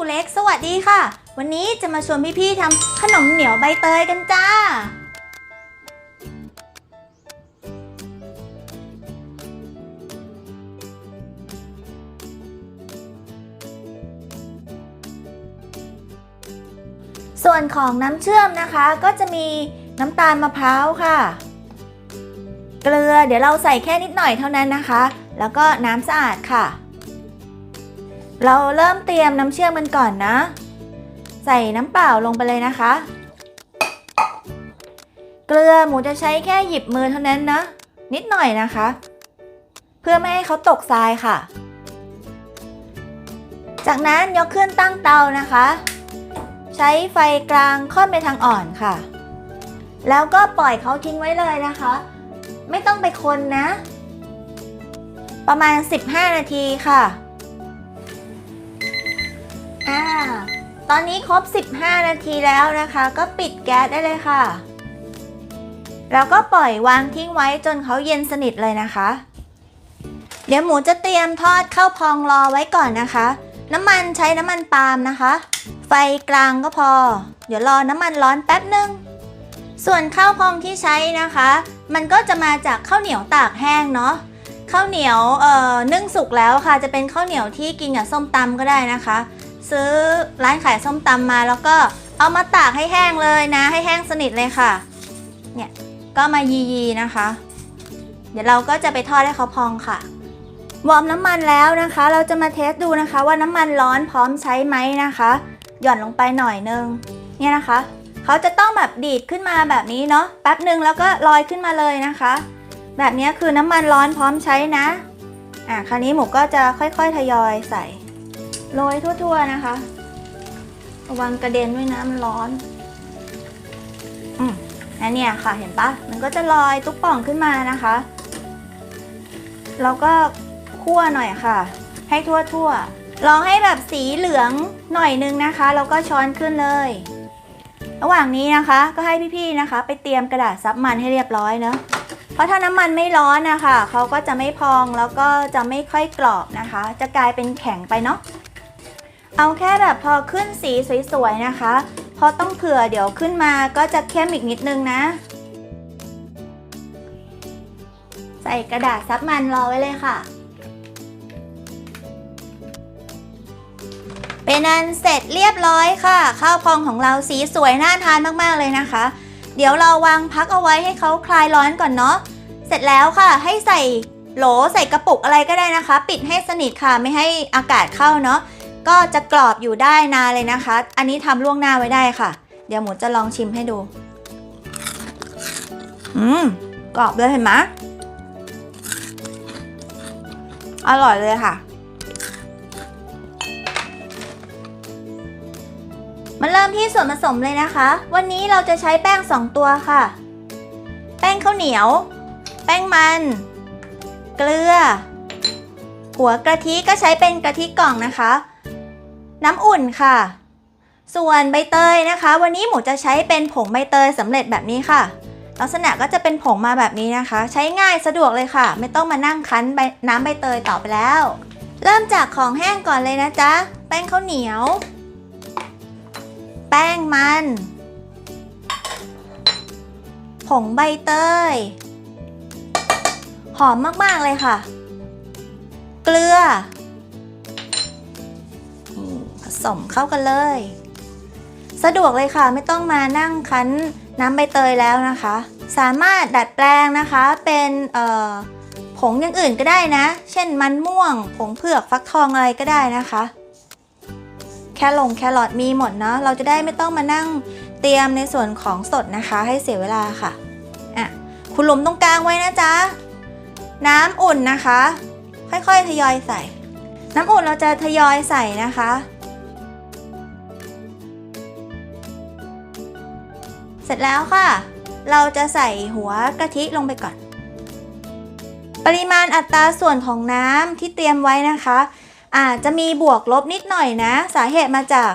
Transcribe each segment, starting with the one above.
กูเล็ก สวัสดีค่ะ วันนี้จะมาชวนพี่ๆทำขนมเหนียวใบเตยกันจ้า ส่วนของน้ำเชื่อมนะคะก็จะมีน้ำตาลมะพร้าวค่ะ เกลือเดี๋ยวเราใส่แค่นิดหน่อยเท่านั้นนะคะ แล้วก็น้ำสะอาดค่ะ เราเริ่มเตรียมน้ำเชื่อมกันก่อนนะ ใส่น้ำเปล่าลงไปเลยนะคะ เกลือหมูจะใช้แค่หยิบมือเท่านั้นนะ นิดหน่อยนะคะ เพื่อไม่ให้เขาตกทรายค่ะ จากนั้นยกขึ้นตั้งเตานะคะ ใช้ไฟกลางค่อนไปทางอ่อนค่ะ แล้วก็ปล่อยเขาทิ้งไว้เลยนะคะ ไม่ต้องไปคนนะ ประมาณ 15 นาทีค่ะ อ่า ตอนนี้ครบ 15 นาทีแล้วนะคะ ก็ปิดแก๊สได้เลยค่ะ แล้วก็ปล่อยวางทิ้งไว้จนเขาเย็นสนิทเลยนะคะ เดี๋ยวหมูจะเตรียมทอดข้าวพองรอไว้ก่อนนะคะ น้ำมันใช้น้ำมันปาล์มนะคะ ไฟกลางก็พอ เดี๋ยวรอน้ำมันร้อนแป๊บหนึ่งส่วนข้าวพองที่ใช้นะคะ มันก็จะมาจากข้าวเหนียวตากแห้งเนาะข้าวเหนียวเอ่อนึ่งสุกแล้วค่ะ จะเป็นข้าวเหนียวที่กินกับส้มตำก็ได้นะคะ ซื้อร้านขายส้มตำมาแล้วก็เอามาตากให้แห้งเลยนะ ให้แห้งสนิทเลยค่ะ เนี่ยก็มายีๆนะคะ เดี๋ยวเราก็จะไปทอดให้เขาพองค่ะ วอร์มน้ำมันแล้วนะคะ เราจะมาเทสดูนะคะว่าน้ำมันร้อนพร้อมใช้ไหมนะคะ หย่อนลงไปหน่อยนึง เนี่ยนะคะ เขาจะต้องแบบดีดขึ้นมาแบบนี้เนาะแป๊บหนึ่งแล้วก็ลอยขึ้นมาเลยนะคะ แบบนี้คือน้ำมันร้อนพร้อมใช้นะ อะคราวนี้หมูก็จะค่อยๆทยอยใส่ โรยทั่วๆนะคะ ระวังกระเด็นด้วยนะมันร้อน อืมอันเนี้ยค่ะเห็นปะมันก็จะลอยตุ๊กป่องขึ้นมานะคะ แล้วก็คั่วหน่อยค่ะ ให้ทั่วๆลองให้แบบสีเหลืองหน่อยนึงนะคะ แล้วก็ช้อนขึ้นเลย ระหว่างนี้นะคะก็ให้พี่ๆนะคะ ไปเตรียมกระดาษซับมันให้เรียบร้อยเนาะเพราะถ้าน้ำมันไม่ร้อนนะคะเขาก็จะไม่พองแล้วก็จะไม่ค่อยกรอบนะคะ จะกลายเป็นแข็งไปเนาะ เอาแค่แบบพอขึ้นสีสวยๆนะคะ เพราะต้องเผื่อเดี๋ยวขึ้นมาก็จะเข้มอีกนิดนึงนะ ใส่กระดาษซับมันรอไว้เลยค่ะ เป็นอันเสร็จเรียบร้อยค่ะ ข้าวพองของเราสีสวยน่าทานมากๆเลยนะคะ เดี๋ยวเราวางพักเอาไว้ให้เขาคลายร้อนก่อนเนาะ เสร็จแล้วค่ะให้ใส่โหลใส่กระปุกอะไรก็ได้นะคะ ปิดให้สนิทค่ะไม่ให้อากาศเข้าเนาะ ก็จะกรอบอยู่ได้นานเลยนะคะ อันนี้ทำล่วงหน้าไว้ได้ค่ะ เดี๋ยวหมูจะลองชิมให้ดู อืม กรอบเลยเห็นไหมอร่อยเลยค่ะ มาเริ่มที่ส่วนผสมเลยนะคะ วันนี้เราจะใช้แป้ง 2 ตัวค่ะ แป้งข้าวเหนียว แป้งมัน เกลือ หัวกะทิก็ใช้เป็นกะทิกล่องนะคะ น้ำอุ่นค่ะ ส่วนใบเตยนะคะ วันนี้หมูจะใช้เป็นผงใบเตยสำเร็จแบบนี้ค่ะ ลักษณะก็จะเป็นผงมาแบบนี้นะคะ ใช้ง่ายสะดวกเลยค่ะ ไม่ต้องมานั่งคั้นน้ำใบเตยต่อไปแล้ว เริ่มจากของแห้งก่อนเลยนะจ๊ะ แป้งข้าวเหนียว แป้งมัน ผงใบเตย หอมมากๆเลยค่ะ เกลือ สมเข้ากันเลย สะดวกเลยค่ะไม่ต้องมานั่งคั้นน้ำใบเตยแล้วนะคะ สามารถดัดแปลงนะคะเป็นผงอย่างอื่นก็ได้นะ เช่นมันม่วง ผงเผือกฟักทองอะไรก็ได้นะคะ แคลงแครอทมีหมดเนาะเราจะได้ไม่ต้องมานั่งเตรียมในส่วนของสดนะคะ ให้เสียเวลาค่ะอะคุณหลุมตรงกลางไว้นะจ๊ะน้ำอุ่นนะคะ ค่อยๆทยอยใส่ น้ำอุ่นเราจะทยอยใส่นะคะ เสร็จแล้วค่ะ เราจะใส่หัวกะทิลงไปก่อน ปริมาณอัตราส่วนของน้ำที่เตรียมไว้นะคะ อาจจะมีบวกลบนิดหน่อยนะ สาเหตุมาจาก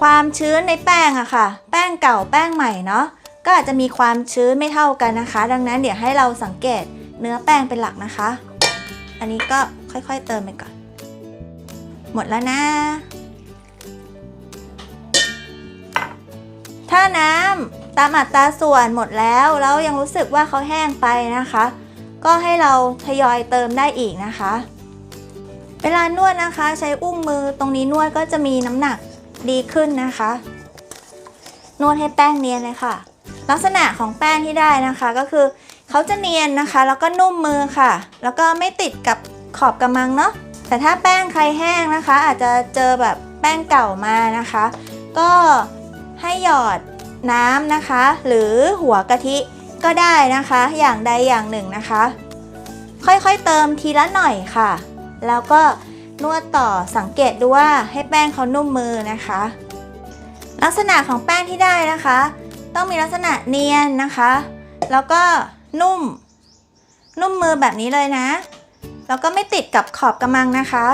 ความชื้นในแป้งอะค่ะ แป้งเก่าแป้งใหม่เนาะก็อาจจะมีความชื้นไม่เท่ากันนะคะ ดังนั้นเดี๋ยวให้เราสังเกตเนื้อแป้งเป็นหลักนะคะ อันนี้ก็ค่อยๆเติมไปก่อน หมดแล้วนะ ถ้าน้ำ ตามอัตราส่วนหมดแล้ว แล้วยังรู้สึกว่าเขาแห้งไปนะคะ ก็ให้เราทยอยเติมได้อีกนะคะ เวลานวดนะคะ ใช้อุ้งมือตรงนี้นวดก็จะมีน้ำหนักดีขึ้นนะคะ นวดให้แป้งเนียนเลยค่ะ ลักษณะของแป้งที่ได้นะคะก็คือเขาจะเนียนนะคะ แล้วก็นุ่มมือค่ะ แล้วก็ไม่ติดกับขอบกระมังเนาะแต่ถ้าแป้งใครแห้งนะคะ อาจจะเจอแบบแป้งเก่ามานะคะ ก็ให้หยอด น้ำนะคะ หรือหัวกะทิก็ได้นะคะ อย่างใดอย่างหนึ่งนะคะ ค่อยๆเติมทีละหน่อยค่ะ แล้วก็นวดต่อสังเกตดูว่าให้แป้งเขานุ่มมือนะคะ ลักษณะของแป้งที่ได้นะคะ ต้องมีลักษณะเนียนนะคะ แล้วก็นุ่ม นุ่มมือแบบนี้เลยนะ แล้วก็ไม่ติดกับขอบกระมังนะคะ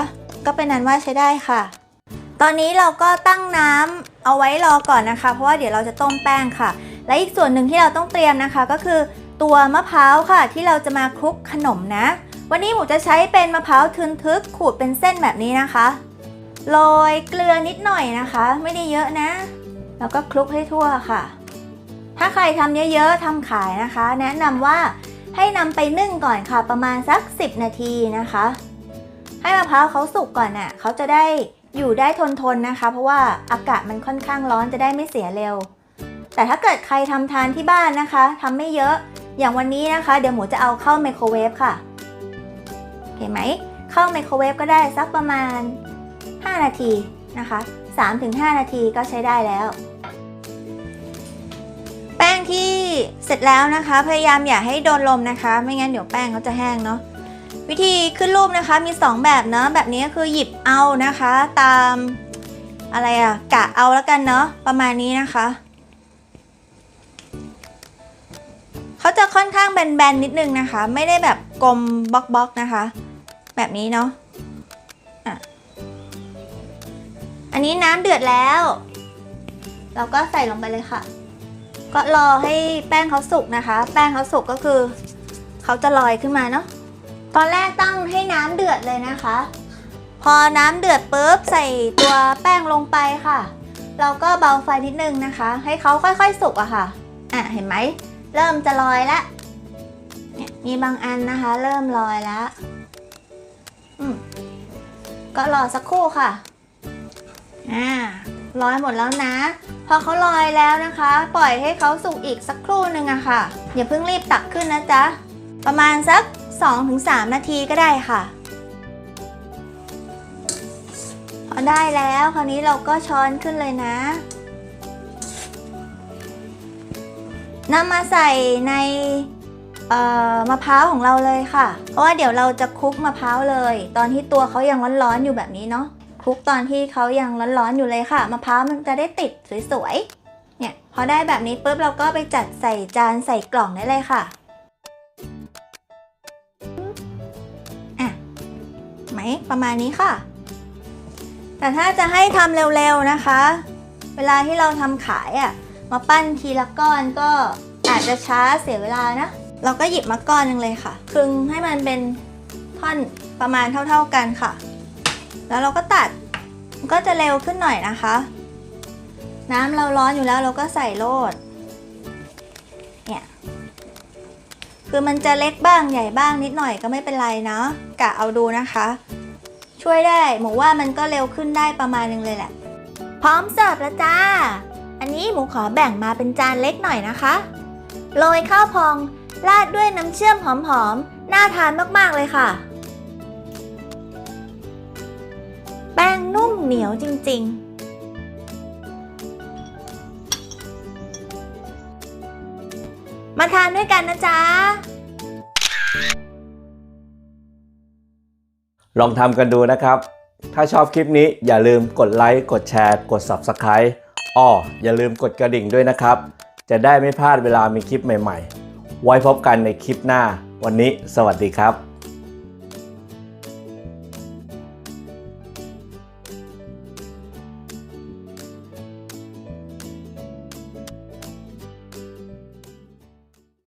ก็เป็นนั้นว่าใช้ได้ค่ะ ตอนนี้เราก็ตั้งน้ำ เอาไว้รอก่อนนะคะ เพราะว่าเดี๋ยวเราจะต้มแป้งค่ะ และอีกส่วนหนึ่งที่เราต้องเตรียมนะคะ ก็คือตัวมะพร้าวค่ะ ที่เราจะมาคลุกขนมนะ วันนี้หมูจะใช้เป็นมะพร้าวทึนทึกขูดเป็นเส้นแบบนี้นะคะโรยเกลือนิดหน่อยนะคะ ไม่ได้เยอะนะ แล้วก็คลุกให้ทั่วค่ะ ถ้าใครทำเยอะๆทำขายนะคะ แนะนำว่าให้นำไปนึ่งก่อนค่ะ ประมาณสัก 10 นาทีนะคะ ให้มะพร้าวเขาสุกก่อนน่ะเขาจะได้ อยู่ได้ทนทนนะคะ เพราะว่าอากาศมันค่อนข้างร้อนจะได้ไม่เสียเร็ว แต่ถ้าเกิดใครทำทานที่บ้านนะคะทำไม่เยอะอย่างวันนี้นะคะ เดี๋ยวหมูจะเอาเข้าไมโครเวฟค่ะเห็นไหมเข้าไมโครเวฟก็ได้สักประมาณ 5 นาทีนะคะ 3-5 นาทีก็ใช้ได้แล้ว แป้งที่เสร็จแล้วนะคะ พยายามอย่าให้โดนลมนะคะ ไม่งั้นเดี๋ยวแป้งเขาจะแห้งเนาะ วิธีขึ้นรูปนะคะมี 2 แบบเนาะแบบนี้ก็คือหยิบเอานะคะ ตามอะไรอะกะเอาแล้วกันเนาะประมาณนี้นะคะเขาจะค่อนข้างแบนๆนิดนึงนะคะ ไม่ได้แบบกลมบล็อกๆนะคะ แบบนี้เนาะอะอันนี้น้ำเดือดแล้ว เราก็ใส่ลงไปเลยค่ะ ก็รอให้แป้งเขาสุกนะคะ แป้งเขาสุกก็คือเขาจะลอยขึ้นมาเนาะ ตอนแรกตั้งให้น้ำเดือดเลยนะคะ พอน้ำเดือดปุ๊บใส่ตัวแป้งลงไปค่ะ เราก็เบาไฟนิดนึงนะคะ ให้เขาค่อยๆสุกอะค่ะ อะเห็นไหม เริ่มจะลอยล้วเนี่ยมีบางอันนะคะ เริ่มลอยแล้วอืมก็รอสักครู่ค่ะ อ่าลอยหมดแล้วนะ พอเขาลอยแล้วนะคะ ปล่อยให้เขาสุกอีกสักครู่หนึ่งอะค่ะ อย่าเพิ่งรีบตักขึ้นนะจ๊ะ ประมาณสัก 2-3 นาทีก็ได้ค่ะ พอได้แล้วคราวนี้เราก็ช้อนขึ้นเลยนะนำมาใส่ในมะพร้าวของเราเลยค่ะ เพราะว่าเดี๋ยวเราจะคลุกมะพร้าวเลย ตอนที่ตัวเขายังร้อนๆอยู่แบบนี้เนาะคลุกตอนที่เขายังร้อนๆอยู่เลยค่ะมะพร้าวมันจะได้ติดสวยๆเนี่ยพอได้แบบนี้ปุ๊บเราก็ไปจัดใส่จานใส่กล่องได้เลยค่ะ ประมาณนี้ค่ะ แต่ถ้าจะให้ทำเร็วๆนะคะ เวลาที่เราทำขายอะ่ะมาปั้นทีละก้อนก็อาจจะช้าเสียเวลานะ เราก็หยิบมาก้อนนึงเลยค่ะคึงให้มันเป็นท่อนประมาณเท่าๆกันค่ะ แล้วเราก็ตัดมันก็จะเร็วขึ้นหน่อยนะคะ น้ำเราร้อนอยู่แล้วเราก็ใส่โลดเนี่ย คือมันจะเล็กบ้างใหญ่บ้างนิดหน่อยก็ไม่เป็นไรเนาะกะเอาดูนะคะ ช่วยได้หมูว่ามันก็เร็วขึ้นได้ประมาณนึงเลยแหละ พร้อมเสิร์ฟแล้วจ้า อันนี้หมูขอแบ่งมาเป็นจานเล็กหน่อยนะคะ โรยข้าวพองราดด้วยน้ำเชื่อมหอมๆ น่าทานมากๆเลยค่ะ แป้งนุ่มเหนียวจริงๆ มาทานด้วยกันนะจ๊ะ ลองทำกันดูนะครับ ถ้าชอบคลิปนี้อย่าลืมกดไลค์ กดแชร์ กด Subscribe อ้ออย่าลืมกดกระดิ่งด้วยนะครับ จะได้ไม่พลาดเวลามีคลิปใหม่ๆ ไว้พบกันในคลิปหน้า วันนี้สวัสดีครับ